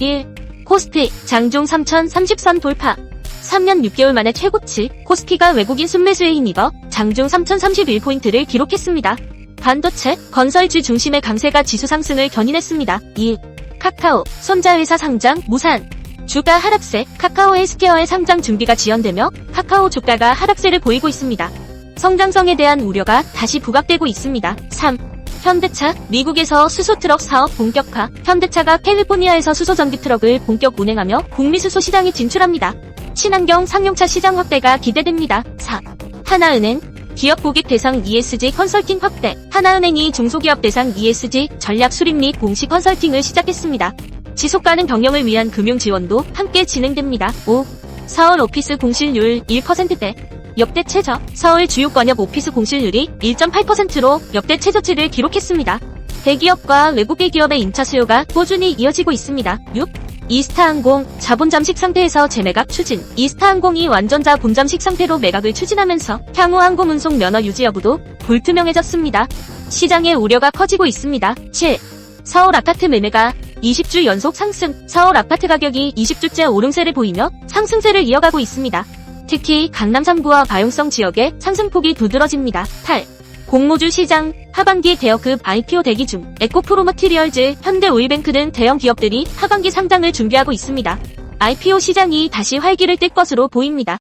1. 코스피 장중 3030선 돌파 3년 6개월 만에 최고치 코스피가 외국인 순매수에 힘입어 장중 3031포인트를 기록했습니다. 반도체, 건설주 중심의 강세가 지수 상승을 견인했습니다. 2. 카카오, 손자회사 상장, 무산 주가 하락세, 카카오 헬스케어의 상장 준비가 지연되며 카카오 주가가 하락세를 보이고 있습니다. 성장성에 대한 우려가 다시 부각되고 있습니다. 3. 현대차, 미국에서 수소 트럭 사업 본격화. 현대차가 캘리포니아에서 수소 전기 트럭을 본격 운행하며 북미 수소 시장에 진출합니다. 친환경 상용차 시장 확대가 기대됩니다. 4. 하나은행, 기업 고객 대상 ESG 컨설팅 확대. 하나은행이 중소기업 대상 ESG 전략 수립 및 공시 컨설팅을 시작했습니다. 지속 가능 경영을 위한 금융 지원도 함께 진행됩니다. 5. 서울 오피스 공실률 1%대. 역대 최저. 서울 주요 권역 오피스 공실률이 1.8%로 역대 최저치를 기록했습니다. 대기업과 외국계 기업의 임차 수요가 꾸준히 이어지고 있습니다. 6. 이스타항공 자본 잠식 상태에서 재매각 추진. 이스타항공이 완전자 본 잠식 상태로 매각을 추진하면서 향후 항공 운송 면허 유지 여부도 불투명해졌습니다. 시장의 우려가 커지고 있습니다. 7. 서울 아파트 매매가 20주 연속 상승. 서울 아파트 가격이 20주째 오름세를 보이며 상승세를 이어가고 있습니다. 특히 강남 3구와 바용성 지역의 상승폭이 두드러집니다. 8. 공모주 시장 하반기 대여급 IPO 대기 중 에코프로머티리얼즈, 현대오일뱅크 등 대형 기업들이 하반기 상장을 준비하고 있습니다. IPO 시장이 다시 활기를 띨 것으로 보입니다.